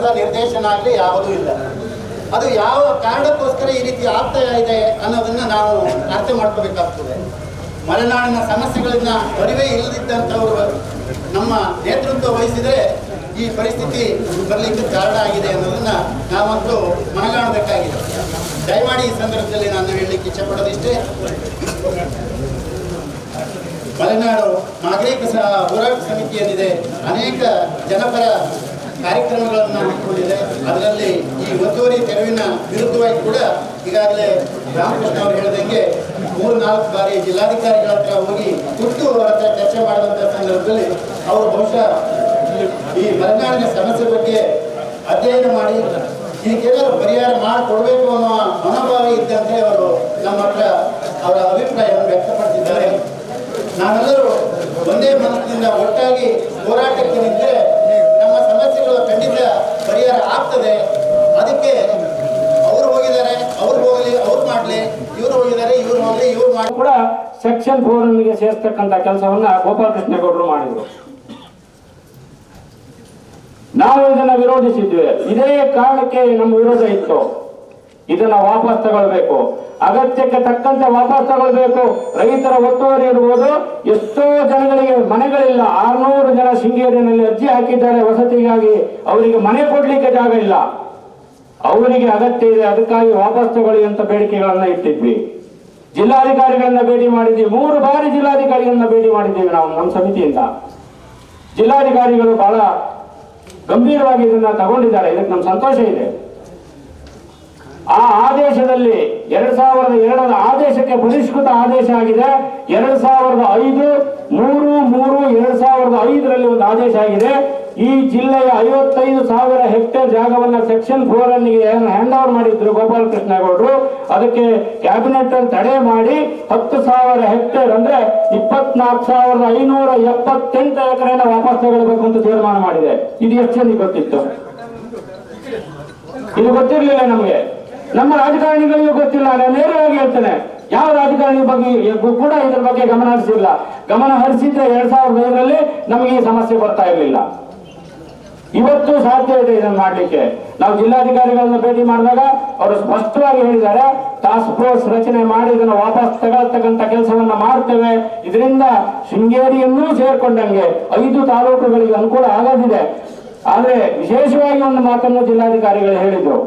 ಹೊಸ ನಿರ್ದೇಶನ ಆಗಲಿ ಯಾವುದೂ ಇಲ್ಲ. ಅದು ಯಾವ ಕಾರಣಕ್ಕೋಸ್ಕರ ಈ ರೀತಿ ಆಗ್ತಾ ಇದೆ ಅನ್ನೋದನ್ನ ನಾವು ಅರ್ಥ ಮಾಡ್ಕೋಬೇಕಾಗ್ತದೆ. ಮಲೆನಾಡಿನ ಸಮಸ್ಯೆಗಳನ್ನ ಅರಿವೇ ಇಲ್ಲದಿದ್ದಂಥವರು ನಮ್ಮ ನೇತೃತ್ವ ವಹಿಸಿದ್ರೆ ಈ ಪರಿಸ್ಥಿತಿ ಬರಲಿಕ್ಕೆ ಕಾರಣ ಆಗಿದೆ ಅನ್ನೋದನ್ನ ನಾವಂತೂ ಮನಗಾಣಬೇಕಾಗಿದೆ. ದಯಮಾಡಿ ಈ ಸಂದರ್ಭದಲ್ಲಿ ನಾನು ಹೇಳಲಿಕ್ಕೆ ಇಚ್ಛಪಡೋದಿಷ್ಟೇ ಮಲೆನಾಡು ನಾಗರಿಕ ಸಹ ಹೋರಾಟ ಸಮಿತಿ ಏನಿದೆ ಅನೇಕ ಜನಪರ ಕಾರ್ಯಕ್ರಮಗಳನ್ನು ಹಮ್ಮಿಕೊಂಡಿದೆ ಅದರಲ್ಲಿ ಈ ಒತ್ತುವರಿ ತೆರವಿನ ವಿರುದ್ಧವಾಗಿ ಕೂಡ ಈಗಾಗಲೇ ರಾಮಕೃಷ್ಣ ಅವರು ಹೇಳಿದಂಗೆ ಮೂರು, ನಾಲ್ಕು ಬಾರಿ ಜಿಲ್ಲಾಧಿಕಾರಿಗಳ ಹತ್ರ ಹೋಗಿ ತುರ್ತು ಅವರ ಹತ್ರ ಚರ್ಚೆ ಮಾಡುವಂಥ ಸಂದರ್ಭದಲ್ಲಿ ಅವರು ಬಹುಶಃ ಈ ಮಲೆನಾಡಿನ ಸಮಸ್ಯೆ ಬಗ್ಗೆ ಅಧ್ಯಯನ ಮಾಡಿ ಇದಕ್ಕೇನಾದ್ರು ಪರಿಹಾರ ಮಾಡಿಕೊಡ್ಬೇಕು ಅನ್ನೋ ಮನೋಭಾವ ಇದ್ದಂತೆ ಅವರು ನಮ್ಮ ಹತ್ರ ಅವರ ಅಭಿಪ್ರಾಯವನ್ನು ವ್ಯಕ್ತಪಡಿಸಿದ್ದಾರೆ. ನಾವೆಲ್ಲರೂ ಒಂದೇ ಮನಸ್ಸಿನಿಂದ ಒಟ್ಟಾಗಿ ಹೋರಾಟಕ್ಕೆ ನಿಂತರೆ ಆಗ್ತದೆ. ಅದಕ್ಕೆ ಅವ್ರು ಹೋಗಿದ್ದಾರೆ, ಅವ್ರು ಹೋಗಲಿ, ಅವ್ರು ಮಾಡಲಿ, ಇವ್ರು ಹೋಗಿದ್ದಾರೆ, ಇವ್ರು ಹೋಗಲಿ ಇವ್ರು ಮಾಡಿ ಕೂಡ ಸೆಕ್ಷನ್ ಫೋರ್ಗೆ ಸೇರಿಸ್ತಕ್ಕಂಥ ಕೆಲಸವನ್ನ ಗೋಪಾಲಕೃಷ್ಣ ಗೌಡರು ಮಾಡಿದ್ರು. ನಾವು ಇದನ್ನ ವಿರೋಧಿಸಿದ್ವಿ. ಇದೇ ಕಾರಣಕ್ಕೆ ನಮ್ಮ ವಿರೋಧ ಇತ್ತು. ಇದನ್ನ ವಾಪಸ್ ತಗೊಳ್ಬೇಕು ಅಗತ್ಯಕ್ಕೆ ತಕ್ಕಂತೆ ವಾಪಸ್ ತಗೊಳ್ಬೇಕು ರೈತರ ಒತ್ತುವರಿ ಇರ್ಬೋದು. ಎಷ್ಟೋ ಜನಗಳಿಗೆ ಮನೆಗಳಿಲ್ಲ. ಆರ್ನೂರು ಜನ ಶೃಂಗೇರಿನಲ್ಲಿ ಅರ್ಜಿ ಹಾಕಿದ್ದಾರೆ ವಸತಿಗಾಗಿ. ಅವರಿಗೆ ಮನೆ ಕೊಡ್ಲಿಕ್ಕೆ ಜಾಗ ಇಲ್ಲ. ಅವರಿಗೆ ಅಗತ್ಯ ಇದೆ. ಅದಕ್ಕಾಗಿ ವಾಪಸ್ ತಗೊಳ್ಳಿ ಅಂತ ಬೇಡಿಕೆಗಳನ್ನ ಇಟ್ಟಿದ್ವಿ. ಜಿಲ್ಲಾಧಿಕಾರಿಗಳನ್ನ ಭೇಟಿ ಮಾಡಿದ್ವಿ. ಮೂರು ಬಾರಿ ಜಿಲ್ಲಾಧಿಕಾರಿಗಳನ್ನ ಭೇಟಿ ಮಾಡಿದ್ದೀವಿ ನಾವು ನಮ್ಮ ಸಮಿತಿಯಿಂದ. ಜಿಲ್ಲಾಧಿಕಾರಿಗಳು ಬಹಳ ಗಂಭೀರವಾಗಿ ಇದನ್ನ ತಗೊಂಡಿದ್ದಾರೆ. ಇದಕ್ಕೆ ನಮ್ಮ ಸಂತೋಷ ಇದೆ. ಆ ಆದೇಶದಲ್ಲಿ ಎರಡ್ ಸಾವಿರದ ಎರಡರ ಆದೇಶಕ್ಕೆ ಪರಿಷ್ಕೃತ ಆದೇಶ ಆಗಿದೆ. ಎರಡ್ ಸಾವಿರದ ಐದು, ಮೂರು ಮೂರು, ಎರಡ್ ಸಾವಿರದ ಐದರಲ್ಲಿ ಒಂದು ಆದೇಶ ಆಗಿದೆ. ಈ ಜಿಲ್ಲೆಯ ಐವತ್ತೈದು ಸಾವಿರ ಹೆಕ್ಟೇರ್ ಜಾಗವನ್ನ ಸೆಕ್ಷನ್ ಫೋರ್ ಅನ್ನಿಗೆ ಹ್ಯಾಂಡ್ ಓವರ್ ಮಾಡಿದ್ರು ಗೋಪಾಲಕೃಷ್ಣ ಗೌಡ್ರು ಅದಕ್ಕೆ ಕ್ಯಾಬಿನೆಟ್ ಅಲ್ಲಿ ತಡೆ ಮಾಡಿ ಹತ್ತು ಸಾವಿರ ಹೆಕ್ಟೇರ್ ಅಂದ್ರೆ ಇಪ್ಪತ್ನಾಲ್ಕು ಸಾವಿರದ ಐನೂರ ಎಪ್ಪತ್ತೆಂಟು ಎಕರೆನ ವಾಪಸ್ ತಗೊಳ್ಬೇಕು ಅಂತ ತೀರ್ಮಾನ ಮಾಡಿದೆ. ಇದು ಎಷ್ಟು ಗೊತ್ತಿತ್ತು? ಇದು ಗೊತ್ತಿರಲಿಲ್ಲ ನಮಗೆ. ನಮ್ಮ ರಾಜಕಾರಣಿಗಳಿಗೂ ಗೊತ್ತಿಲ್ಲ, ನಾನು ನೇರವಾಗಿ ಹೇಳ್ತೇನೆ. ಯಾವ ರಾಜಕಾರಣಿ ಬಗ್ಗೆ ಕೂಡ ಇದ್ರ ಬಗ್ಗೆ ಗಮನ ಹರಿಸಿಲ್ಲ. ಗಮನ ಹರಿಸಿದ್ರೆ ಎರಡ್ ಸಾವಿರದ ಐದರಲ್ಲಿ ನಮಗೆ ಈ ಸಮಸ್ಯೆ ಬರ್ತಾ ಇರಲಿಲ್ಲ. ಇವತ್ತು ಸಾಧ್ಯ ಇದೆ ಇದನ್ನು ಮಾಡಲಿಕ್ಕೆ. ನಾವು ಜಿಲ್ಲಾಧಿಕಾರಿಗಳನ್ನ ಭೇಟಿ ಮಾಡಿದಾಗ ಅವರು ಸ್ಪಷ್ಟವಾಗಿ ಹೇಳಿದ್ದಾರೆ ಟಾಸ್ಕ್ ಫೋರ್ಸ್ ರಚನೆ ಮಾಡಿ ಇದನ್ನು ವಾಪಸ್ ತಗೊಳ್ತಕ್ಕಂಥ ಕೆಲಸವನ್ನ ಮಾಡ್ತೇವೆ. ಇದರಿಂದ ಶೃಂಗೇರಿಯನ್ನೂ ಸೇರ್ಕೊಂಡಂಗೆ ಐದು ತಾಲೂಕುಗಳಿಗೆ ಅನುಕೂಲ ಆಗದಿದೆ. ಆದ್ರೆ ವಿಶೇಷವಾಗಿ ಒಂದು ಮಾತನ್ನು ಜಿಲ್ಲಾಧಿಕಾರಿಗಳು ಹೇಳಿದ್ರು.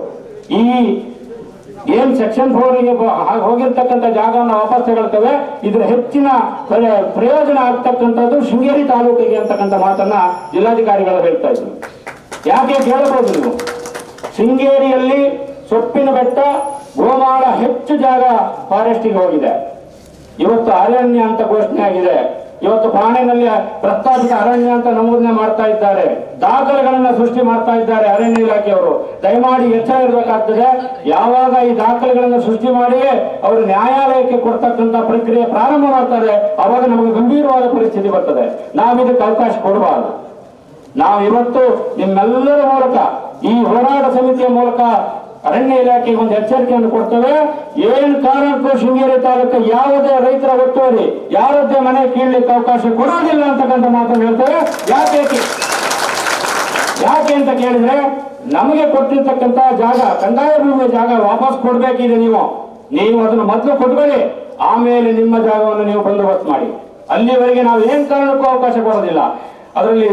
ಈ ಏನ್ ಸೆಕ್ಷನ್ ಫೋರ್ಗೆ ಹೋಗಿರ್ತಕ್ಕಂಥ ಜಾಗವನ್ನು ವಾಪಸ್ ತಗೊಳ್ತೇವೆ. ಇದ್ರ ಹೆಚ್ಚಿನ ಪ್ರಯ- ಪ್ರಯೋಜನ ಆಗ್ತಕ್ಕಂಥದ್ದು ಶೃಂಗೇರಿ ತಾಲೂಕಿಗೆ ಅಂತಕ್ಕಂಥ ಮಾತನ್ನ ಜಿಲ್ಲಾಧಿಕಾರಿಗಳು ಹೇಳ್ತಾ ಇದ್ರು. ಯಾಕೆ ಕೇಳಬಹುದು ನೀವು? ಶೃಂಗೇರಿಯಲ್ಲಿ ಸೊಪ್ಪಿನ ಬೆಟ್ಟ, ಗೋಮಾಳ ಹೆಚ್ಚು ಜಾಗ ಫಾರೆಸ್ಟಿಗೆ ಹೋಗಿದೆ. ಇವತ್ತು ಅರಣ್ಯ ಅಂತ ಘೋಷಣೆ ಆಗಿದೆ. ಇವತ್ತು ಪಾಣೆನಲ್ಲಿ ಪ್ರಸ್ತಾಪಿತ ಅರಣ್ಯ ಅಂತ ನಮೂದನೆ ಮಾಡ್ತಾ ಇದ್ದಾರೆ. ದಾಖಲೆಗಳನ್ನ ಸೃಷ್ಟಿ ಮಾಡ್ತಾ ಇದ್ದಾರೆ ಅರಣ್ಯ ಇಲಾಖೆಯವರು. ದಯಮಾಡಿ ಎಚ್ಚರ ಇರಬೇಕಾಗ್ತದೆ. ಯಾವಾಗ ಈ ದಾಖಲೆಗಳನ್ನ ಸೃಷ್ಟಿ ಮಾಡಿ ಅವರು ನ್ಯಾಯಾಲಯಕ್ಕೆ ಕೊಡ್ತಕ್ಕಂತ ಪ್ರಕ್ರಿಯೆ ಪ್ರಾರಂಭ ಮಾಡ್ತಾರೆ, ಅವಾಗ ನಮಗೆ ಗಂಭೀರವಾದ ಪರಿಸ್ಥಿತಿ ಬರ್ತದೆ. ನಾವು ಇದಕ್ಕೆ ಅವಕಾಶ ಕೊಡಬಾರದು. ನಾವು ಇವತ್ತು ನಿಮ್ಮೆಲ್ಲರ ಮೂಲಕ ಈ ಹೋರಾಟ ಸಮಿತಿಯ ಮೂಲಕ ಅರಣ್ಯ ಇಲಾಖೆಗೆ ಒಂದು ಎಚ್ಚರಿಕೆಯನ್ನು ಕೊಡ್ತೇವೆ. ಏನು ಕಾರಣಕ್ಕೂ ಶೃಂಗೇರಿ ತಾಲೂಕು ಯಾವುದೇ ರೈತರ ಒತ್ತುವರಿ, ಯಾರದ್ದೇ ಮನೆ ಕೀಳಲಿಕ್ಕೆ ಅವಕಾಶ ಕೊಡೋದಿಲ್ಲ ಅಂತಕ್ಕಂಥ ಮಾತನ್ನು ಹೇಳ್ತೇವೆ. ಯಾಕೆ ಯಾಕೆ ಅಂತ ಕೇಳಿದ್ರೆ, ನಮಗೆ ಕೊಟ್ಟಿರ್ತಕ್ಕಂಥ ಜಾಗ, ಕಂದಾಯ ಭೂಮಿಯ ಜಾಗ ವಾಪಸ್ ಕೊಡ್ಬೇಕಿದೆ ನೀವು. ನೀವು ಅದನ್ನು ಮೊದಲು ಕೊಟ್ಕೊಳ್ಳಿ ಆಮೇಲೆ ನಿಮ್ಮ ಜಾಗವನ್ನು ನೀವು ಬಂದೋಬಸ್ತ್ ಮಾಡಿ. ಅಲ್ಲಿವರೆಗೆ ನಾವು ಏನ್ ಕಾರಣಕ್ಕೂ ಅವಕಾಶ ಕೊಡೋದಿಲ್ಲ. ಅದರಲ್ಲಿ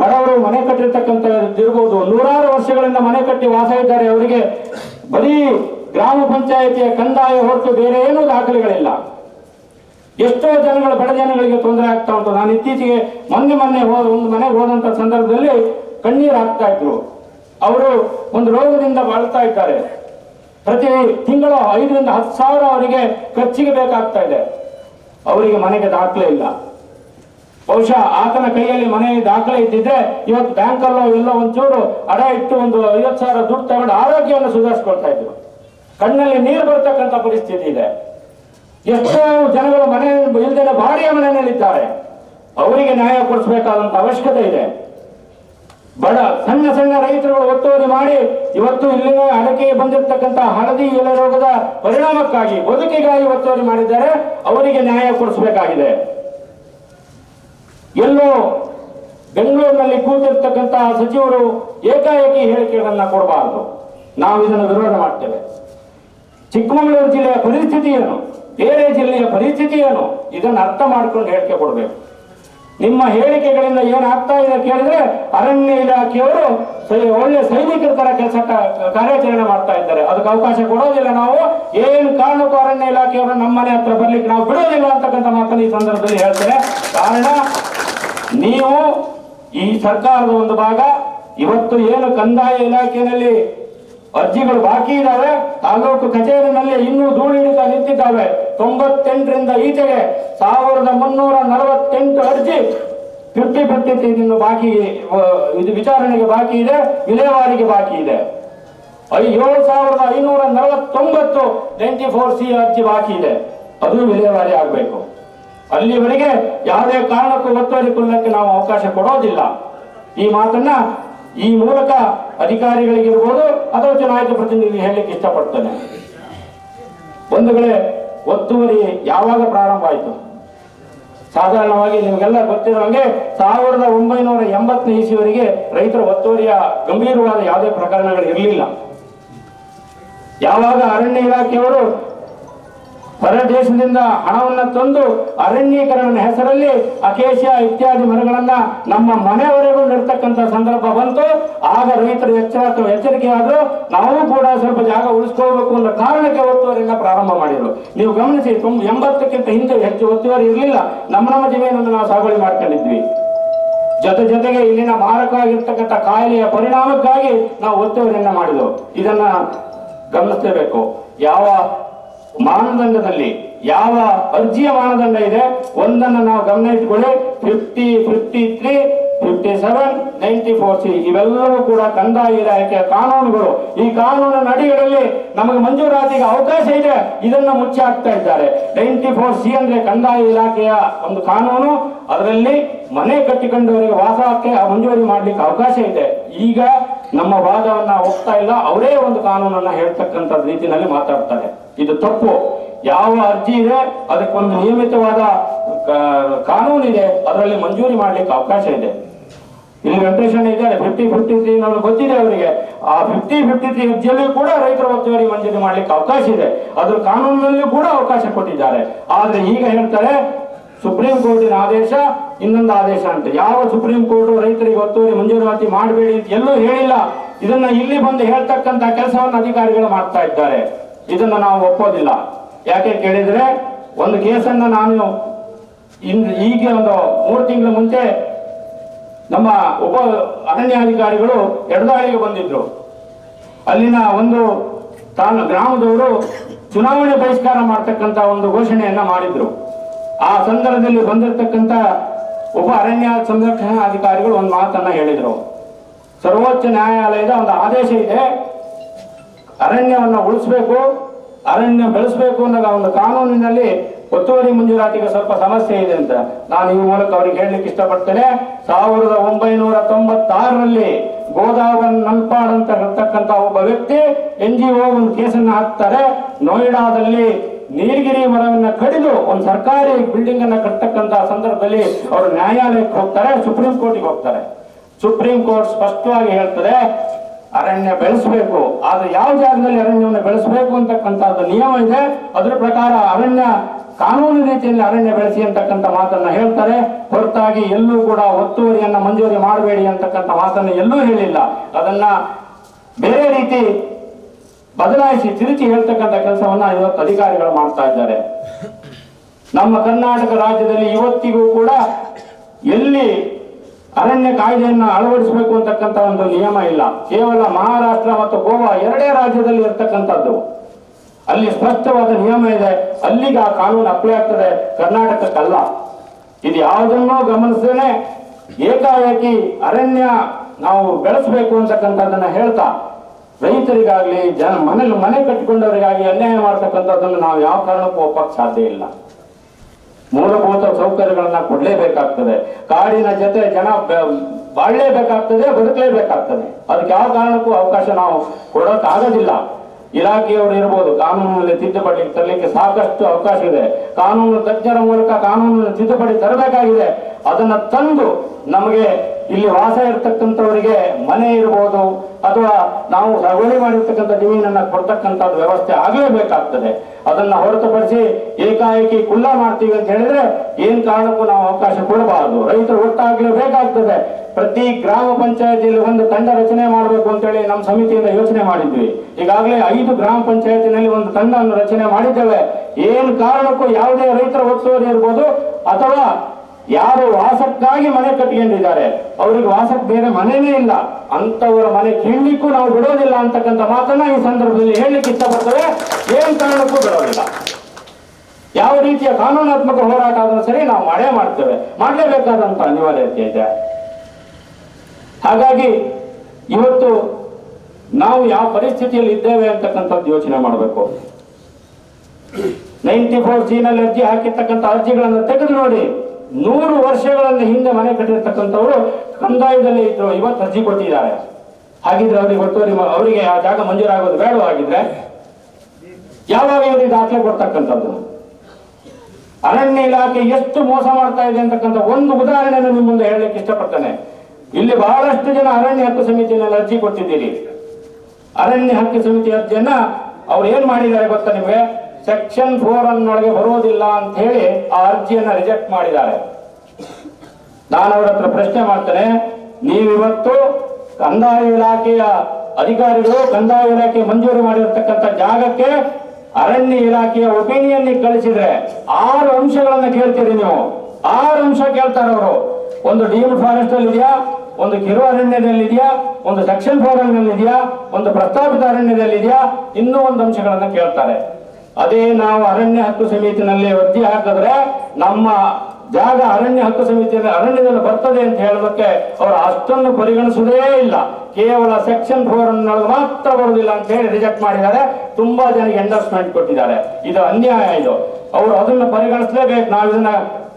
ಬಡವರು ಮನೆ ಕಟ್ಟಿರ್ತಕ್ಕಂಥ ಇರ್ಬೋದು. ನೂರಾರು ವರ್ಷಗಳಿಂದ ಮನೆ ಕಟ್ಟಿ ವಾಸ ಇದ್ದಾರೆ. ಅವರಿಗೆ ಬರೀ ಗ್ರಾಮ ಪಂಚಾಯಿತಿಯ ಕಂದಾಯ ಹೊರತು ಬೇರೆ ಏನೂ ದಾಖಲೆಗಳಿಲ್ಲ. ಎಷ್ಟೋ ಜನಗಳು ಬಡ ಜನಗಳಿಗೆ ತೊಂದರೆ ಆಗ್ತಾ ಉಂಟು. ನಾನು ಇತ್ತೀಚೆಗೆ ಮೊನ್ನೆ ಮೊನ್ನೆ ಹೋದ ಒಂದು ಮನೆಗೆ ಹೋದಂಥ ಸಂದರ್ಭದಲ್ಲಿ ಕಣ್ಣೀರು ಹಾಕ್ತಾ ಇದ್ರು. ಅವರು ಒಂದು ರೋಗದಿಂದ ಬಾಳ್ತಾ ಇದ್ದಾರೆ. ಪ್ರತಿ ತಿಂಗಳು ಐದರಿಂದ ಹತ್ತು ಸಾವಿರ ಅವರಿಗೆ ಖರ್ಚಿಗೆ ಬೇಕಾಗ್ತಾ ಇದೆ. ಅವರಿಗೆ ಮನೆಗೆ ದಾಖಲೆ ಇಲ್ಲ. ಬಹುಶಃ ಆತನ ಕೈಯಲ್ಲಿ ಮನೆ ದಾಖಲೆ ಇದ್ದಿದ್ರೆ ಇವತ್ತು ಬ್ಯಾಂಕಲ್ಲೋ ಎಲ್ಲ ಒಂಚೂರು ಅಡ ಇಟ್ಟು ಒಂದು ಐವತ್ತು ಸಾವಿರ ದುಡ್ಡು ತಗೊಂಡು ಆರೋಗ್ಯವನ್ನು ಸುಧಾರಿಸ್ಕೊಳ್ತಾ ಇದ್ರು. ಕಣ್ಣಲ್ಲಿ ನೀರು ಬರ್ತಕ್ಕಂಥ ಪರಿಸ್ಥಿತಿ ಇದೆ. ಎಷ್ಟೋ ಜನಗಳು ಮನೆ ಇಲ್ದೇನೆ ಬಾಡಿಯ ಮನೆಯಲ್ಲಿದ್ದಾರೆ. ಅವರಿಗೆ ನ್ಯಾಯ ಕೊಡಿಸಬೇಕಾದಂತ ಅವಶ್ಯಕತೆ ಇದೆ. ಬಡ ಸಣ್ಣ ಸಣ್ಣ ರೈತರುಗಳು ಒತ್ತುವರಿ ಮಾಡಿ ಇವತ್ತು ಇಲ್ಲಿನ ಅಡಕೆ ಬಂದಿರತಕ್ಕಂತ ಹಳದಿ ಎಲೆ ರೋಗದ ಪರಿಣಾಮಕ್ಕಾಗಿ ಬದುಕಿಗಾಗಿ ಒತ್ತುವರಿ ಮಾಡಿದ್ದಾರೆ. ಅವರಿಗೆ ನ್ಯಾಯ ಕೊಡಿಸಬೇಕಾಗಿದೆ. ಎಲ್ಲೋ ಬೆಂಗಳೂರಿನಲ್ಲಿ ಕೂತಿರ್ತಕ್ಕಂತಹ ಸಚಿವರು ಏಕಾಏಕಿ ಹೇಳಿಕೆಗಳನ್ನ ಕೊಡಬಾರದು. ನಾವು ಇದನ್ನು ವಿರೋಧ ಮಾಡ್ತೇವೆ. ಚಿಕ್ಕಮಗಳೂರು ಜಿಲ್ಲೆಯ ಪರಿಸ್ಥಿತಿ ಏನು? ಬೇರೆ ಜಿಲ್ಲೆಯ ಪರಿಸ್ಥಿತಿ ಏನು? ಇದನ್ನು ಅರ್ಥ ಮಾಡಿಕೊಂಡು ಹೇಳಿಕೆ ಕೊಡಬೇಕು. ನಿಮ್ಮ ಹೇಳಿಕೆಗಳಿಂದ ಏನಾಗ್ತಾ ಇದೆ ಕೇಳಿದ್ರೆ ಅರಣ್ಯ ಇಲಾಖೆಯವರು ಒಳ್ಳೆ ಸೈನಿಕರ ತರ ಕೆಲಸ ಕಾರ್ಯಾಚರಣೆ ಮಾಡ್ತಾ ಇದ್ದಾರೆ. ಅದಕ್ಕೆ ಅವಕಾಶ ಕೊಡೋದಿಲ್ಲ ನಾವು. ಏನು ಕಾರಣಕ್ಕೂ ಅರಣ್ಯ ಇಲಾಖೆಯವರು ನಮ್ಮನೆ ಹತ್ರ ಬರ್ಲಿಕ್ಕೆ ನಾವು ಬಿಡೋದಿಲ್ಲ ಅಂತಕ್ಕಂಥ ಮಾತನ್ನು ಈ ಸಂದರ್ಭದಲ್ಲಿ ಹೇಳ್ತೇನೆ. ಕಾರಣ ನೀವು ಈ ಸರ್ಕಾರದ ಒಂದು ಭಾಗ, ಇವತ್ತು ಏನು ಕಂದಾಯ ಇಲಾಖೆಯಲ್ಲಿ ಅರ್ಜಿಗಳು ಬಾಕಿ ಇದ್ದಾವೆ ತಾಲೂಕು ಕಚೇರಿನಲ್ಲಿ ಇನ್ನೂ ಧೂಳಿಡಿತ ನಿಂತಿದ್ದಾವೆ. ತೊಂಬತ್ತೆಂಟರಿಂದ ಈಚೆಗೆ ಸಾವಿರದ ಮುನ್ನೂರ ನಲವತ್ತೆಂಟು ಅರ್ಜಿ ಫಿಫ್ಟಿ ಫಿಫ್ಟಿ ಬಾಕಿ ಇದು ವಿಚಾರಣೆಗೆ ಬಾಕಿ ಇದೆ, ವಿಲೇವಾರಿಗೆ ಬಾಕಿ ಇದೆ. ಏಳು ಸಾವಿರದ ಐನೂರ ನಲವತ್ತೊಂಬತ್ತು ಟ್ವೆಂಟಿ ಫೋರ್ ಸಿ ಅರ್ಜಿ ಬಾಕಿ ಇದೆ. ಅದು ವಿಲೇವಾರಿ ಆಗಬೇಕು. ಅಲ್ಲಿವರೆಗೆ ಯಾವುದೇ ಕಾರಣಕ್ಕೂ ಒತ್ತುವರಿ ಕೊಡಲಿಕ್ಕೆ ನಾವು ಅವಕಾಶ ಕೊಡೋದಿಲ್ಲ. ಈ ಮಾತನ್ನ ಈ ಮೂಲಕ ಅಧಿಕಾರಿಗಳಿಗಿರ್ಬೋದು ಅಥವಾ ಚುನಾಯಿತ ಪ್ರತಿನಿಧಿ ಹೇಳಲಿಕ್ಕೆ ಇಷ್ಟಪಡ್ತೇನೆ. ಒಂದು ಕಡೆ ಒತ್ತುವರಿ ಯಾವಾಗ ಪ್ರಾರಂಭ ಆಯಿತು? ಸಾಧಾರಣವಾಗಿ ನಿಮಗೆಲ್ಲ ಗೊತ್ತಿರೋ ಹಾಗೆ ಸಾವಿರದ ಒಂಬೈನೂರ ಎಂಬತ್ತನೇ ಇಸಿವರೆಗೆ ರೈತರ ಒತ್ತುವರಿಯ ಗಂಭೀರವಾದ ಯಾವುದೇ ಪ್ರಕರಣಗಳು ಇರಲಿಲ್ಲ. ಯಾವಾಗ ಅರಣ್ಯ ಇಲಾಖೆಯವರು ಹೊರ ದೇಶದಿಂದ ಹಣವನ್ನ ತಂದು ಅರಣ್ಯೀಕರಣದ ಹೆಸರಲ್ಲಿ ಅಕೇಶಿಯ ಇತ್ಯಾದಿ ಮರಗಳನ್ನ ನಮ್ಮ ಮನೆಯವರೆಗೂ ನೆಡ್ತಕ್ಕಂಥ ಸಂದರ್ಭ ಬಂತು. ಆಗ ರೈತರು ಎಚ್ಚರ ಎಚ್ಚರಿಕೆಯಾದರೂ ನಾವು ಕೂಡ ಸ್ವಲ್ಪ ಜಾಗ ಉಳಿಸ್ಕೋಬೇಕು ಅನ್ನೋ ಕಾರಣಕ್ಕೆ ಒತ್ತುವರಿಯನ್ನ ಪ್ರಾರಂಭ ಮಾಡಿದ್ರು. ನೀವು ಗಮನಿಸಿ, ತುಂಬ ಎಂಬತ್ತಕ್ಕಿಂತ ಹಿಂದೆ ಹೆಚ್ಚು ಒತ್ತುವರಿ ಇರಲಿಲ್ಲ. ನಮ್ಮ ನಮ್ಮ ಜಮೀನನ್ನು ನಾವು ಸಾಗುವಳಿ ಮಾಡ್ಕೊಂಡಿದ್ವಿ. ಜೊತೆ ಜೊತೆಗೆ ಇಲ್ಲಿನ ಮಾರಕವಾಗಿರ್ತಕ್ಕಂಥ ಕಾಯಿಲೆಯ ಪರಿಣಾಮಕ್ಕಾಗಿ ನಾವು ಒತ್ತುವರಿಯನ್ನ ಮಾಡಿದೆವು. ಇದನ್ನ ಗಮನಿಸಲೇಬೇಕು. ಯಾವ ಮಾನದಂಡದಲ್ಲಿ ಯಾವ ಅರ್ಜಿಯ ಮಾನದಂಡ ಇದೆ, ಒಂದನ್ನು ನಾವು ಗಮನ ಇಟ್ಕೊಳ್ಳಿ. Fifty fifty three fifty seven ninety four C ಇವೆಲ್ಲವೂ ಕೂಡ ಕಂದಾಯ ಇಲಾಖೆಯ ಕಾನೂನುಗಳು. ಈ ಕಾನೂನಿನ ಅಡಿಗಳಲ್ಲಿ ನಮಗೆ ಮಂಜೂರಾತಿಗೆ ಅವಕಾಶ ಇದೆ. ಇದನ್ನ ಮುಚ್ಚಿ ಹಾಕ್ತಾ ಇದ್ದಾರೆ. ನೈಂಟಿ ಫೋರ್ ಸಿ ಅಂದ್ರೆ ಕಂದಾಯ ಇಲಾಖೆಯ ಒಂದು ಕಾನೂನು. ಅದರಲ್ಲಿ ಮನೆ ಕಟ್ಟಿಕೊಂಡವರಿಗೆ ವಾಸಕ್ಕೆ ಮಂಜೂರಿ ಮಾಡ್ಲಿಕ್ಕೆ ಅವಕಾಶ ಇದೆ. ಈಗ ನಮ್ಮ ವಾದವನ್ನ ಒಪ್ತಾ ಇಲ್ಲ, ಅವರೇ ಒಂದು ಕಾನೂನನ್ನ ಹೇಳ್ತಕ್ಕಂಥ ರೀತಿಯಲ್ಲಿ ಮಾತಾಡ್ತಾರೆ. ಇದು ತಪ್ಪು. ಯಾವ ಅರ್ಜಿ ಇದೆ, ಅದಕ್ಕೊಂದು ನಿಯಮಿತವಾದ ಕಾನೂನಿದೆ, ಅದರಲ್ಲಿ ಮಂಜೂರಿ ಮಾಡ್ಲಿಕ್ಕೆ ಅವಕಾಶ ಇದೆ. ಇಲ್ಲಿ ವೆಂಕಟೇಶಣ್ಣ ಇದ್ದಾರೆ ಫಿಫ್ಟಿ ಫಿಫ್ಟಿ ತ್ರೀ ನಮ್ಗೆ ಗೊತ್ತಿದೆ ಅವರಿಗೆ. ಆ ಫಿಫ್ಟಿ ಫಿಫ್ಟಿ ತ್ರೀ ಅರ್ಜಿಯಲ್ಲೂ ಕೂಡ ರೈತರ ಒತ್ತುವರಿ ಮಂಜೂರಿ ಮಾಡ್ಲಿಕ್ಕೆ ಅವಕಾಶ ಇದೆ. ಅದ್ರ ಕಾನೂನಿನಲ್ಲಿ ಕೂಡ ಅವಕಾಶ ಕೊಟ್ಟಿದ್ದಾರೆ. ಆದ್ರೆ ಈಗ ಹೇಳ್ತಾರೆ ಸುಪ್ರೀಂ ಕೋರ್ಟಿನ ಆದೇಶ, ಇನ್ನೊಂದು ಆದೇಶ ಅಂತ. ಯಾವ ಸುಪ್ರೀಂ ಕೋರ್ಟ್ ರೈತರಿಗೆ ಒತ್ತುವರಿ ಮಂಜೂರಾತಿ ಮಾಡಬೇಡಿ ಅಂತ ಎಲ್ಲೂ ಹೇಳಿಲ್ಲ. ಇದನ್ನ ಇಲ್ಲಿ ಬಂದು ಹೇಳ್ತಕ್ಕಂತ ಕೆಲಸವನ್ನು ಅಧಿಕಾರಿಗಳು ಮಾಡ್ತಾ ಇದ್ದಾರೆ. ಇದನ್ನ ನಾವು ಒಪ್ಪೋದಿಲ್ಲ. ಯಾಕೆ ಕೇಳಿದ್ರೆ, ಒಂದು ಕೇಸನ್ನ ನಾನು ಈಗ ಒಂದು ಮೂರು ತಿಂಗಳ ಮುಂಚೆ ನಮ್ಮ ಉಪ ಅರಣ್ಯಾಧಿಕಾರಿಗಳು ಎಡದಾಳಿಗೆ ಬಂದಿದ್ರು. ಅಲ್ಲಿನ ಒಂದು ತಾನು ಗ್ರಾಮದವರು ಚುನಾವಣೆ ಬಹಿಷ್ಕಾರ ಮಾಡ್ತಕ್ಕಂತ ಒಂದು ಘೋಷಣೆಯನ್ನ ಮಾಡಿದ್ರು. ಆ ಸಂದರ್ಭದಲ್ಲಿ ಬಂದಿರತಕ್ಕಂತ ಉಪ ಅರಣ್ಯ ಸಂರಕ್ಷಣಾ ಅಧಿಕಾರಿಗಳು ಒಂದು ಮಾತನ್ನ ಹೇಳಿದರು. ಸರ್ವೋಚ್ಚ ನ್ಯಾಯಾಲಯದ ಒಂದು ಆದೇಶ ಇದೆ. ಅರಣ್ಯವನ್ನು ಉಳಿಸ್ಬೇಕು, ಅರಣ್ಯ ಬೆಳೆಸಬೇಕು ಅನ್ನೋ ಒಂದು ಕಾನೂನಿನಲ್ಲಿ ಒತ್ತುವರಿ ಮಂಜೂರಾತಿಗೆ ಸ್ವಲ್ಪ ಸಮಸ್ಯೆ ಇದೆ ಅಂತ. ನಾನು ಈ ಮೂಲಕ ಅವ್ರಿಗೆ ಹೇಳಲಿಕ್ಕೆ ಇಷ್ಟಪಡ್ತೇನೆ. ಸಾವಿರದ ಒಂಬೈನೂರ ತೊಂಬತ್ತಾರರಲ್ಲಿ ಗೋದಾವರಿ ನಲ್ಪಾಡ್ ಅಂತ ಒಬ್ಬ ವ್ಯಕ್ತಿ ಎನ್ ಜಿ ಒಂದು ಕೇಸನ್ನು ಹಾಕ್ತಾರೆ. ನೋಯ್ಡಾದಲ್ಲಿ ನೀಲಗಿರಿ ಮರವನ್ನ ಕಡಿದು ಒಂದು ಸರ್ಕಾರಿ ಬಿಲ್ಡಿಂಗ್ ಅನ್ನ ಕಟ್ಟತಕ್ಕಂತ ಸಂದರ್ಭದಲ್ಲಿ ಅವರು ನ್ಯಾಯಾಲಯಕ್ಕೆ ಹೋಗ್ತಾರೆ, ಸುಪ್ರೀಂ ಕೋರ್ಟ್ಗೆ ಹೋಗ್ತಾರೆ. ಸುಪ್ರೀಂ ಕೋರ್ಟ್ ಸ್ಪಷ್ಟವಾಗಿ ಹೇಳ್ತದೆ, ಅರಣ್ಯ ಬೆಳೆಸಬೇಕು. ಆದ್ರೆ ಯಾವ ಜಾಗದಲ್ಲಿ ಅರಣ್ಯವನ್ನು ಬೆಳೆಸಬೇಕು ಅಂತಕ್ಕಂಥದ್ದು ನಿಯಮ ಇದೆ. ಅದರ ಪ್ರಕಾರ ಅರಣ್ಯ ಕಾನೂನು ರೀತಿಯಲ್ಲಿ ಅರಣ್ಯ ಬೆಳೆಸಿ ಅಂತಕ್ಕಂಥ ಮಾತನ್ನ ಹೇಳ್ತಾರೆ. ಹೊರತಾಗಿ ಎಲ್ಲೂ ಕೂಡ ಒತ್ತುವರಿಯನ್ನ ಮಂಜೂರಿ ಮಾಡಬೇಡಿ ಅಂತಕ್ಕಂಥ ಮಾತನ್ನ ಎಲ್ಲೂ ಹೇಳಿಲ್ಲ. ಅದನ್ನ ಬೇರೆ ರೀತಿ ಬದಲಾಯಿಸಿ ತಿರುಚಿ ಹೇಳ್ತಕ್ಕಂಥ ಕೆಲಸವನ್ನ ಇವತ್ತು ಅಧಿಕಾರಿಗಳು ಮಾಡ್ತಾ ಇದ್ದಾರೆ. ನಮ್ಮ ಕರ್ನಾಟಕ ರಾಜ್ಯದಲ್ಲಿ ಇವತ್ತಿಗೂ ಕೂಡ ಎಲ್ಲಿ ಅರಣ್ಯ ಕಾಯ್ದೆಯನ್ನ ಅಳವಡಿಸಬೇಕು ಅಂತಕ್ಕಂಥ ಒಂದು ನಿಯಮ ಇಲ್ಲ. ಕೇವಲ ಮಹಾರಾಷ್ಟ್ರ ಮತ್ತು ಗೋವಾ ಎರಡೇ ರಾಜ್ಯದಲ್ಲಿ ಇರ್ತಕ್ಕಂಥದ್ದು. ಅಲ್ಲಿ ಸ್ಪಷ್ಟವಾದ ನಿಯಮ ಇದೆ. ಅಲ್ಲಿಗೆ ಆ ಕಾನೂನು ಅಪ್ಲೈ ಆಗ್ತದೆ. ಕರ್ನಾಟಕಕ್ಕಲ್ಲ. ಇದು ಯಾವುದನ್ನೂ ಗಮನಿಸದೇನೆ ಏಕಾಏಕಿ ಅರಣ್ಯ ನಾವು ಬೆಳೆಸಬೇಕು ಅಂತಕ್ಕಂಥದ್ದನ್ನ ಹೇಳ್ತಾ ರೈತರಿಗಾಗ್ಲಿ, ಜನ ಮನೇಲಿ ಮನೆ ಕಟ್ಟಿಕೊಂಡವರಿಗಾಗಿ ಅನ್ಯಾಯ ಮಾಡ್ತಕ್ಕಂಥದ್ದನ್ನು ನಾವು ಯಾವ ಕಾರಣಕ್ಕೂ ಒಪ್ಪಕ್ಕೆ ಸಾಧ್ಯ ಇಲ್ಲ. ಮೂಲಭೂತ ಸೌಕರ್ಯಗಳನ್ನ ಕೊಡಲೇಬೇಕಾಗ್ತದೆ. ಕಾಡಿನ ಜೊತೆ ಜನ ಬಾಳಲೇಬೇಕಾಗ್ತದೆ, ಬದುಕಲೇಬೇಕಾಗ್ತದೆ. ಅದಕ್ಕೆ ಯಾವ ಕಾರಣಕ್ಕೂ ಅವಕಾಶ ನಾವು ಕೊಡೋಕ್ಕಾಗೋದಿಲ್ಲ. ಇಲಾಖೆಯವರು ಇರ್ಬೋದು, ಕಾನೂನಿನಲ್ಲಿ ತಿದ್ದುಪಡಿ ತರಲಿಕ್ಕೆ ಸಾಕಷ್ಟು ಅವಕಾಶ ಇದೆ. ಕಾನೂನು ತಜ್ಞರ ಮೂಲಕ ಕಾನೂನಿನ ತಿದ್ದುಪಡಿ ತರಬೇಕಾಗಿದೆ. ಅದನ್ನ ತಂದು ನಮಗೆ ಇಲ್ಲಿ ವಾಸ ಇರತಕ್ಕಂಥವರಿಗೆ ಮನೆ ಇರ್ಬೋದು ಅಥವಾ ನಾವು ಸಾಗುವಳಿ ಮಾಡಿರ್ತಕ್ಕಂಥ ಜಮೀನನ್ನ ಕೊಡ್ತಕ್ಕಂಥದ್ದು ವ್ಯವಸ್ಥೆ ಆಗಲೇಬೇಕಾಗ್ತದೆ. ಅದನ್ನ ಹೊರತುಪಡಿಸಿ ಏಕಾಏಕಿ ಕುಲ್ಲ ಮಾಡ್ತೀವಿ ಅಂತ ಹೇಳಿದ್ರೆ ಏನ್ ಕಾರಣಕ್ಕೂ ನಾವು ಅವಕಾಶ ಕೊಡಬಾರದು. ರೈತರು ಒಟ್ಟಾಗ್ಲೇಬೇಕಾಗ್ತದೆ ಪ್ರತಿ ಗ್ರಾಮ ಪಂಚಾಯತಿಯಲ್ಲಿ ಒಂದು ತಂಡ ರಚನೆ ಮಾಡಬೇಕು ಅಂತೇಳಿ ನಮ್ಮ ಸಮಿತಿಯಿಂದ ಯೋಚನೆ ಮಾಡಿದ್ವಿ. ಈಗಾಗಲೇ ಐದು ಗ್ರಾಮ ಪಂಚಾಯತಿನಲ್ಲಿ ಒಂದು ತಂಡವನ್ನು ರಚನೆ ಮಾಡಿದ್ದೇವೆ. ಏನ್ ಕಾರಣಕ್ಕೂ ಯಾವುದೇ ರೈತರ ಒತ್ತುವರಿ ಇರ್ಬೋದು ಅಥವಾ ಯಾರು ವಾಸಕ್ಕಾಗಿ ಮನೆ ಕಟ್ಟಿಕೊಂಡಿದ್ದಾರೆ ಅವ್ರಿಗೆ ವಾಸಕ್ಕೆ ಬೇರೆ ಮನೆನೇ ಇಲ್ಲ. ಅಂತವರ ಮನೆ ಕೇಳಲಿಕ್ಕೂ ನಾವು ಬಿಡೋದಿಲ್ಲ ಅಂತಕ್ಕಂಥ ಮಾತನ್ನ ಈ ಸಂದರ್ಭದಲ್ಲಿ ಹೇಳಲಿಕ್ಕೆ ಇಷ್ಟಪಡ್ತೇವೆ. ಏನ್ ಕಾರಣಕ್ಕೂ ಬಿಡೋದಿಲ್ಲ. ಯಾವ ರೀತಿಯ ಕಾನೂನಾತ್ಮಕ ಹೋರಾಟ ಆದ್ರೂ ಸರಿ ನಾವು ಮಾಡೇ ಮಾಡ್ತೇವೆ. ಮಾಡಲೇಬೇಕಾದಂತ ಅನಿವಾರ್ಯತೆ ಇದೆ. ಹಾಗಾಗಿ ಇವತ್ತು ನಾವು ಯಾವ ಪರಿಸ್ಥಿತಿಯಲ್ಲಿ ಇದ್ದೇವೆ ಅಂತಕ್ಕಂಥದ್ದು ಯೋಚನೆ ಮಾಡಬೇಕು. ನೈಂಟಿ ಫೋರ್ನಲ್ಲಿ ಅರ್ಜಿ ಹಾಕಿರ್ತಕ್ಕಂಥ ಅರ್ಜಿಗಳನ್ನು ತೆಗೆದು ನೋಡಿ. ನೂರು ವರ್ಷಗಳಿಂದ ಹಿಂದೆ ಮನೆ ಕಟ್ಟಿರ್ತಕ್ಕಂಥವರು ಕಂದಾಯದಲ್ಲಿ ಇದ್ರು, ಇವತ್ತು ಅರ್ಜಿ ಕೊಟ್ಟಿದ್ದಾರೆ. ಹಾಗಿದ್ರೆ ಅವ್ರಿಗೆ ಗೊತ್ತು ಮ- ಅವರಿಗೆ ಆ ಜಾಗ ಮಂಜೂರಾಗೋದು ಬೇಡವಾಗಿದ್ರೆ ಯಾವಾಗ ಇವರಿಗೆ ದಾಖಲೆ ಕೊಡ್ತಕ್ಕಂಥದ್ದು? ಅರಣ್ಯ ಇಲಾಖೆ ಎಷ್ಟು ಮೋಸ ಮಾಡ್ತಾ ಇದೆ ಅಂತಕ್ಕಂಥ ಒಂದು ಉದಾಹರಣೆಯನ್ನು ನಿಮ್ಮ ಮುಂದೆ ಹೇಳಲಿಕ್ಕೆ ಇಷ್ಟಪಡ್ತೇನೆ. ಇಲ್ಲಿ ಬಹಳಷ್ಟು ಜನ ಅರಣ್ಯ ಹಕ್ಕು ಸಮಿತಿಯಲ್ಲಿ ಅರ್ಜಿ ಕೊಟ್ಟಿದ್ದೀರಿ. ಅರಣ್ಯ ಹಕ್ಕು ಸಮಿತಿ ಅರ್ಜಿಯನ್ನ ಅವ್ರು ಏನ್ ಮಾಡಿದ್ದಾರೆ ಗೊತ್ತಾ ನಿಮಗೆ? ಸೆಕ್ಷನ್ ಫೋರ್ ಅನ್ನೊಳಗೆ ಬರುವುದಿಲ್ಲ ಅಂತ ಹೇಳಿ ಆ ಅರ್ಜಿಯನ್ನು ರಿಜೆಕ್ಟ್ ಮಾಡಿದ್ದಾರೆ. ನಾನು ಅವರ ಹತ್ರ ಪ್ರಶ್ನೆ ಮಾಡ್ತೇನೆ, ನೀವಿವತ್ತು ಕಂದಾಯ ಇಲಾಖೆಯ ಅಧಿಕಾರಿಗಳು, ಕಂದಾಯ ಇಲಾಖೆ ಮಂಜೂರು ಮಾಡಿರತಕ್ಕಂಥ ಜಾಗಕ್ಕೆ ಅರಣ್ಯ ಇಲಾಖೆಯ ಒಪಿನಿಯನ್ ಕಳಿಸಿದ್ರೆ ಆರು ಅಂಶಗಳನ್ನ ಕೇಳ್ತೀರಿ ನೀವು. ಆರು ಅಂಶ ಕೇಳ್ತಾರೆ ಅವರು. ಒಂದು ಡೀಮ್ ಫಾರೆಸ್ಟ್ ಅಲ್ಲಿ ಇದೆಯಾ ಒಂದು ಕಿರು ಅರಣ್ಯದಲ್ಲಿ ಇದೆಯಾ ಒಂದು ಸೆಕ್ಷನ್ ಫೋರ್ ಇದೆಯಾ ಒಂದು ಪ್ರಸ್ತಾಪಿತ ಅರಣ್ಯದಲ್ಲಿ ಇದೆಯಾ ಇನ್ನೂ ಒಂದು ಅಂಶಗಳನ್ನ ಕೇಳ್ತಾರೆ. ಅದೇ ನಾವು ಅರಣ್ಯ ಹಕ್ಕು ಸಮಿತಿನಲ್ಲಿ ಅರ್ಜಿ ಹಾಕಿದ್ರೆ ನಮ್ಮ ಜಾಗ ಅರಣ್ಯ ಹಕ್ಕು ಸಮಿತಿಯಲ್ಲಿ ಅರಣ್ಯದಲ್ಲಿ ಬರ್ತದೆ ಅಂತ ಹೇಳೋದಕ್ಕೆ ಅವರು ಅಷ್ಟನ್ನು ಪರಿಗಣಿಸುವುದೇ ಇಲ್ಲ. ಕೇವಲ ಸೆಕ್ಷನ್ ಫೋರ್ ಅನ್ನೋದು ಮಾತ್ರ ಬರುವುದಿಲ್ಲ ಅಂತ ಹೇಳಿ ರಿಜೆಕ್ಟ್ ಮಾಡಿದ್ದಾರೆ. ತುಂಬಾ ಜನಕ್ಕೆ ಎಂಡರ್ಸ್ಮೆಂಟ್ ಕೊಟ್ಟಿದ್ದಾರೆ. ಇದು ಅನ್ಯಾಯ ಇದು. ಅವರು ಅದನ್ನು ಪರಿಗಣಿಸಲೇಬೇಕು. ನಾವು ಇದನ್ನ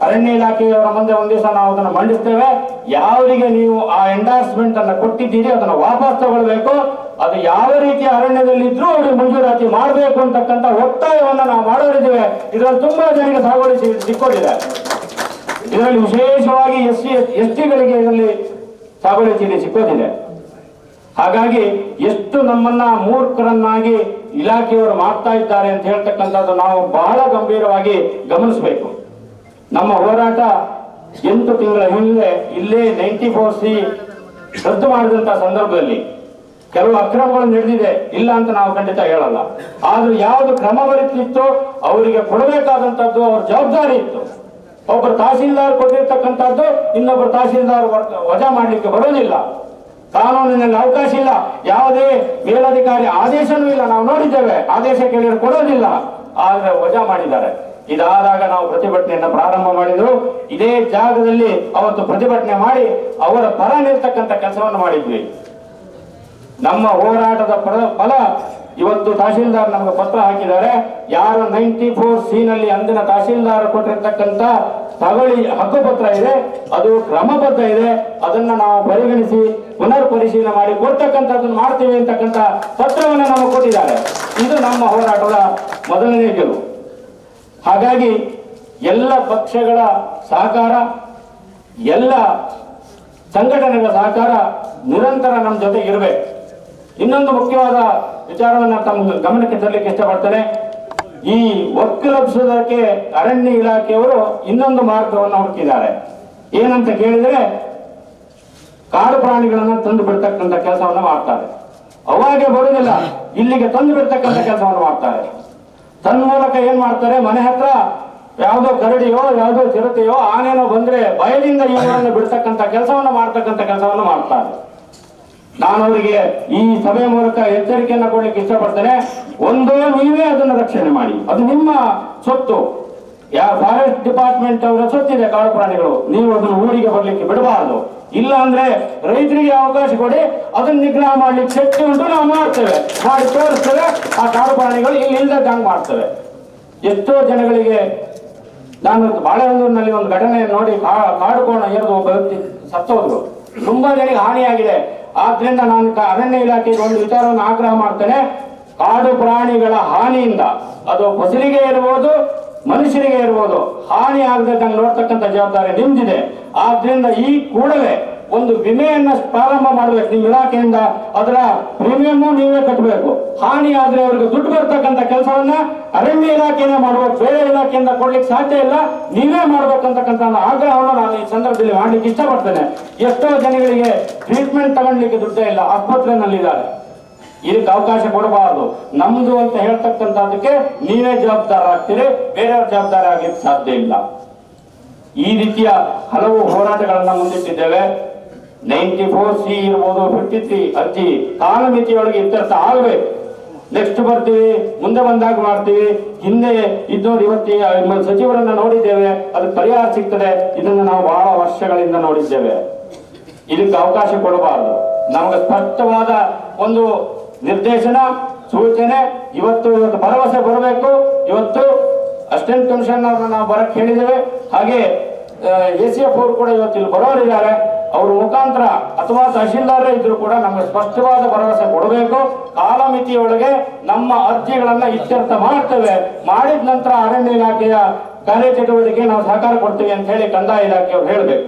ಅರಣ್ಯ ಇಲಾಖೆಯವರ ಮುಂದೆ ಒಂದು ದಿವಸ ನಾವು ಅದನ್ನು ಮಂಡಿಸ್ತೇವೆ. ಯಾವರಿಗೆ ನೀವು ಆ ಎಂಡಾರ್ಸ್ಮೆಂಟ್ ಅನ್ನ ಕೊಟ್ಟಿದ್ದೀರಿ, ಅದನ್ನು ವಾಪಸ್ ತಗೊಳ್ಬೇಕು. ಅದು ಯಾವ ರೀತಿ ಅರಣ್ಯದಲ್ಲಿ ಇದ್ರೂ ಅವ್ರಿಗೆ ಮಂಜೂರಾತಿ ಮಾಡಬೇಕು ಅಂತಕ್ಕಂಥ ಒತ್ತಾಯವನ್ನು ನಾವು ಮಾಡೋರಿದ್ದೇವೆ. ಇದರಲ್ಲಿ ತುಂಬಾ ಜನರಿಗೆ ಸಾಗುವಳಿ ಸಿಕ್ಕೊಂಡಿದೆ. ಇದರಲ್ಲಿ ವಿಶೇಷವಾಗಿ ಎಸ್ ಸಿ, ಎಸ್ ಟಿಗಳಿಗೆ ಇದರಲ್ಲಿ ಸಾಗುವಳಿ ಚೀಟಿ ಸಿಕ್ಕೋದಿದೆ. ಹಾಗಾಗಿ ಎಷ್ಟು ನಮ್ಮನ್ನ ಮೂರ್ಖರನ್ನಾಗಿ ಇಲಾಖೆಯವರು ಮಾಡ್ತಾ ಇದ್ದಾರೆ ಅಂತ ಹೇಳ್ತಕ್ಕಂಥದ್ದು ನಾವು ಬಹಳ ಗಂಭೀರವಾಗಿ ಗಮನಿಸಬೇಕು. ನಮ್ಮ ಹೋರಾಟ ಎಂಟು ತಿಂಗಳ ಹಿಂದೆ ಇಲ್ಲೇ ನೈಂಟಿ ಫೋರ್ ಸಿ ರದ್ದು ಮಾಡಿದಂತ ಸಂದರ್ಭದಲ್ಲಿ ಕೆಲವು ಅಕ್ರಮಗಳು ನಡೆದಿದೆ, ಇಲ್ಲ ಅಂತ ನಾವು ಖಂಡಿತ ಹೇಳಲ್ಲ. ಆದ್ರೂ ಯಾವುದು ಕ್ರಮ ಬರುತ್ತಿತ್ತು ಅವರಿಗೆ ಕೊಡಬೇಕಾದಂತದ್ದು ಅವ್ರ ಜವಾಬ್ದಾರಿ ಇತ್ತು. ಒಬ್ಬರು ತಹಸೀಲ್ದಾರ್ ಕೊಟ್ಟಿರ್ತಕ್ಕಂಥದ್ದು ಇನ್ನೊಬ್ಬರು ತಹಸೀಲ್ದಾರ್ ವಜಾ ಮಾಡಲಿಕ್ಕೆ ಬರೋದಿಲ್ಲ. ಕಾನೂನಿನಲ್ಲಿ ಅವಕಾಶ ಇಲ್ಲ. ಯಾವುದೇ ಮೇಲಧಿಕಾರಿ ಆದೇಶನೂ ಇಲ್ಲ. ನಾವು ನೋಡಿದ್ದೇವೆ, ಆದೇಶ ಕೇಳಿದ್ರೆ ಕೊಡೋದಿಲ್ಲ. ಆದ್ರೆ ವಜಾ ಮಾಡಿದ್ದಾರೆ. ಇದಾದಾಗ ನಾವು ಪ್ರತಿಭಟನೆಯನ್ನ ಪ್ರಾರಂಭ ಮಾಡಿದ್ರು. ಇದೇ ಜಾಗದಲ್ಲಿ ಅವತ್ತು ಪ್ರತಿಭಟನೆ ಮಾಡಿ ಅವರ ಪರ ನಿಲ್ತಕ್ಕಂಥ ಕೆಲಸವನ್ನು ಮಾಡಿದ್ವಿ. ನಮ್ಮ ಹೋರಾಟದ ಫಲ- ಇವತ್ತು ತಹಶೀಲ್ದಾರ್ ನಮಗೆ ಪತ್ರ ಹಾಕಿದ್ದಾರೆ. ಯಾರು ನೈಂಟಿ ಫೋರ್ ಸಿ ನಲ್ಲಿ ಅಂದಿನ ತಹಶೀಲ್ದಾರ್ ಕೊಟ್ಟಿರ್ತಕ್ಕಂಥ ತಗೊಳ್ಳಿ ಹಕ್ಕುಪತ್ರ ಇದೆ, ಅದು ಕ್ರಮಬದ್ಧ ಇದೆ, ಅದನ್ನ ನಾವು ಪರಿಗಣಿಸಿ ಪುನರ್ ಪರಿಶೀಲನೆ ಮಾಡಿ ಕೊಡ್ತಕ್ಕಂಥದ್ದನ್ನು ಮಾಡ್ತೀವಿ ಅಂತಕ್ಕಂಥ ಪತ್ರವನ್ನು ನಮಗೆ ಕೊಟ್ಟಿದ್ದಾರೆ. ಇದು ನಮ್ಮ ಹೋರಾಟದ ಮೊದಲನೇ ಗೆಲುವು. ಹಾಗಾಗಿ ಎಲ್ಲ ಪಕ್ಷಗಳ ಸಹಕಾರ, ಎಲ್ಲ ಸಂಘಟನೆಗಳ ಸಹಕಾರ ನಿರಂತರ ನಮ್ಮ ಜೊತೆ ಇರಬೇಕು. ಇನ್ನೊಂದು ಮುಖ್ಯವಾದ ವಿಚಾರವನ್ನು ತಮ್ಮ ಗಮನಕ್ಕೆ ತರಲಿಕ್ಕೆ ಇಷ್ಟಪಡ್ತೇನೆ. ಈ ಒಕ್ಕಲಬ್ಸೋದಕ್ಕೆ ಅರಣ್ಯ ಇಲಾಖೆಯವರು ಇನ್ನೊಂದು ಮಾರ್ಗವನ್ನು ಹುಡುಕಿದ್ದಾರೆ. ಏನಂತ ಕೇಳಿದ್ರೆ ಕಾಡು ಪ್ರಾಣಿಗಳನ್ನು ತಂದು ಬಿಡ್ತಕ್ಕಂಥ ಕೆಲಸವನ್ನು ಮಾಡ್ತಾರೆ. ಅವಾಗೆ ಬರುವುದಿಲ್ಲ, ಇಲ್ಲಿಗೆ ತಂದು ಬಿಡ್ತಕ್ಕಂಥ ಕೆಲಸವನ್ನು ಮಾಡ್ತಾರೆ. ತನ್ಮೂಲಕ ಏನ್ ಮಾಡ್ತಾರೆ? ಮನೆ ಹತ್ರ ಯಾವುದೋ ಕರಡಿಯೋ ಯಾವುದೋ ಚಿರತೆಯೋ, ಆನೆನೋ ಬಂದ್ರೆ ಬಯಲಿಂದ ಇವುಗಳನ್ನು ಬಿಡ್ತಕ್ಕಂಥ ಕೆಲಸವನ್ನ ಮಾಡ್ತಕ್ಕಂಥ ಕೆಲಸವನ್ನು ಮಾಡ್ತಾರೆ. ನಾನು ಅವರಿಗೆ ಈ ಸಭೆ ಮೂಲಕ ಎಚ್ಚರಿಕೆಯನ್ನು ಕೊಡ್ಲಿಕ್ಕೆ ಇಷ್ಟಪಡ್ತೇನೆ. ಒಂದೇ ನೀವೇ ಅದನ್ನು ರಕ್ಷಣೆ ಮಾಡಿ. ಅದು ನಿಮ್ಮ ಸೊತ್ತು ಯಾ ಫಾರೆಸ್ಟ್ ಡಿಪಾರ್ಟ್ಮೆಂಟ್ ಅವರ ಸೊತ್ತಿದೆ ಕಾಡು ಪ್ರಾಣಿಗಳು. ನೀವು ಅದನ್ನು ಊರಿಗೆ ಬರ್ಲಿಕ್ಕೆ ಬಿಡಬಾರದು. ಇಲ್ಲ ಅಂದ್ರೆ ರೈತರಿಗೆ ಅವಕಾಶ ಕೊಡಿ, ಅದನ್ನ ನಿಗ್ರಹ ಮಾಡ್ಲಿಕ್ಕೆ ಶಕ್ತಿ ಉಂಟು, ನಾವು ಮಾಡ್ತೇವೆ. ಮಾಡಿ ತೋರಿಸ್ತೇವೆ, ಆ ಕಾಡು ಪ್ರಾಣಿಗಳು ಇಲ್ಲಿ ಇಲ್ಲದಂಗೆ ಮಾಡ್ತೇವೆ. ಎಷ್ಟೋ ಜನಗಳಿಗೆ ನಾನು ಬಾಳೆಹೊಂದೂರಿನಲ್ಲಿ ಒಂದು ಘಟನೆ ನೋಡಿ ಕಾ- ಕಾಡು ಕೋಣ ಏರಿದ ಒಬ್ಬ ವ್ಯಕ್ತಿ ಸತ್ತೋದ್ರು. ತುಂಬಾ ಜನರಿಗೆ ಹಾನಿಯಾಗಿದೆ. ಆದ್ರಿಂದ ನಾನು ಅರಣ್ಯ ಇಲಾಖೆಗೆ ಒಂದು ವಿಚಾರವನ್ನು ಆಗ್ರಹ ಮಾಡ್ತೇನೆ. ಕಾಡು ಪ್ರಾಣಿಗಳ ಹಾನಿಯಿಂದ, ಅದು ಫಸಲಿಗೆ ಇರ್ಬೋದು ಮನುಷ್ಯರಿಗೆ ಇರ್ಬೋದು, ಹಾನಿ ಆಗದಂಗೆ ನೋಡ್ತಕ್ಕಂಥ ಜವಾಬ್ದಾರಿ ನಿಮ್ದಿದೆ. ಆದ್ರಿಂದ ಈ ಕೂಡಲೇ ಒಂದು ವಿಮೆಯನ್ನ ಪ್ರಾರಂಭ ಮಾಡಬೇಕು ನಿಮ್ಮ ಇಲಾಖೆಯಿಂದ. ಅದರ ಪ್ರೀಮಿಯಂ ನೀವೇ ಕಟ್ಟಬೇಕು ಹಾನಿ ಆದ್ರೆ ಅವ್ರಿಗೆ ದುಡ್ಡು ಬರ್ತಕ್ಕಂಥ ಕೆಲಸವನ್ನ ಅರಣ್ಯ ಇಲಾಖೆಯಿಂದ ಮಾಡಬೇಕು, ಬೇರೆ ಇಲಾಖೆಯಿಂದ ಕೊಡ್ಲಿಕ್ಕೆ ಸಾಧ್ಯ ಇಲ್ಲ. ನೀವೇ ಮಾಡ್ಬೇಕಂತಕ್ಕಂಥ ಆಗ್ರಹವನ್ನು ನಾನು ಈ ಸಂದರ್ಭದಲ್ಲಿ ಮಾಡ್ಲಿಕ್ಕೆ ಇಷ್ಟಪಡ್ತೇನೆ. ಎಷ್ಟೋ ಜನಗಳಿಗೆ ಟ್ರೀಟ್ಮೆಂಟ್ ತಗೊಳ್ಲಿಕ್ಕೆ ದುಡ್ಡೇ ಇಲ್ಲ ಆಸ್ಪತ್ರೆನಲ್ಲಿದ್ದಾರೆ ಇದಕ್ಕೆ ಅವಕಾಶ ಕೊಡಬಾರದು. ನಮ್ದು ಅಂತ ಹೇಳ್ತಕ್ಕಂಥದ್ದಕ್ಕೆ ನೀವೇ ಜವಾಬ್ದಾರ ಆಗ್ತೀರಿ, ಬೇರೆಯವ್ರ ಜವಾಬ್ದಾರಿ ಆಗಿ ಸಾಧ್ಯ ಇಲ್ಲ. ಈ ರೀತಿಯ ಹಲವು ಹೋರಾಟಗಳನ್ನ ಮುಂದಿಟ್ಟಿದ್ದೇವೆ. ನೈಂಟಿ ಫೋರ್ ಸಿ ಇರ್ಬೋದು ಫಿಫ್ಟಿ ತ್ರೀ ಅರ್ಜಿ ಕಾಲಮಿತಿಯೊಳಗೆ ಇತ್ಯರ್ಥ ಆಗಬೇಕು ನೆಕ್ಸ್ಟ್ ಬರ್ತೀವಿ, ಮುಂದೆ ಬಂದಾಗ ಮಾಡ್ತೀವಿ. ಹಿಂದೆ ಇದ್ದೋರು ಇವತ್ತಿ ಸಚಿವರನ್ನ ನೋಡಿದ್ದೇವೆ. ಅದಕ್ಕೆ ಪರಿಹಾರ ಸಿಗ್ತದೆ. ಇದನ್ನು ನಾವು ಬಹಳ ವರ್ಷಗಳಿಂದ ನೋಡಿದ್ದೇವೆ. ಇದಕ್ಕೆ ಅವಕಾಶ ಕೊಡಬಾರದು. ನಮಗೆ ಸ್ಪಷ್ಟವಾದ ಒಂದು ನಿರ್ದೇಶನ, ಸೂಚನೆ, ಇವತ್ತು ಇವತ್ತು ಭರವಸೆ ಬರಬೇಕು. ಇವತ್ತು ಅಸಿಸ್ಟೆಂಟ್ ಕಮಿಷನರ್ ನಾವು ಬರಕ್ ಹೇಳಿದ್ದೇವೆ. ಹಾಗೆ ಎ ಸಿ ಎಫ್ ಅವರು ಕೂಡ ಇವತ್ತು ಇಲ್ಲಿ ಬರೋರಿದ್ದಾರೆ. ಅವ್ರ ಮುಖಾಂತರ ಅಥವಾ ತಹಶೀಲ್ದಾರೇ ಇದ್ರು ಕೂಡ ನಮಗೆ ಸ್ಪಷ್ಟವಾದ ಭರವಸೆ ಕೊಡಬೇಕು. ಕಾಲಮಿತಿಯೊಳಗೆ ನಮ್ಮ ಅರ್ಜಿಗಳನ್ನ ಇತ್ಯರ್ಥ ಮಾಡ್ತೇವೆ. ಮಾಡಿದ ನಂತರ ಅರಣ್ಯ ಇಲಾಖೆಯ ಕಾರ್ಯಚಟುವಟಿಕೆ ನಾವು ಸಹಕಾರ ಕೊಡ್ತೀವಿ ಅಂತ ಹೇಳಿ ಕಂದಾಯ ಇಲಾಖೆಯವರು ಹೇಳಬೇಕು.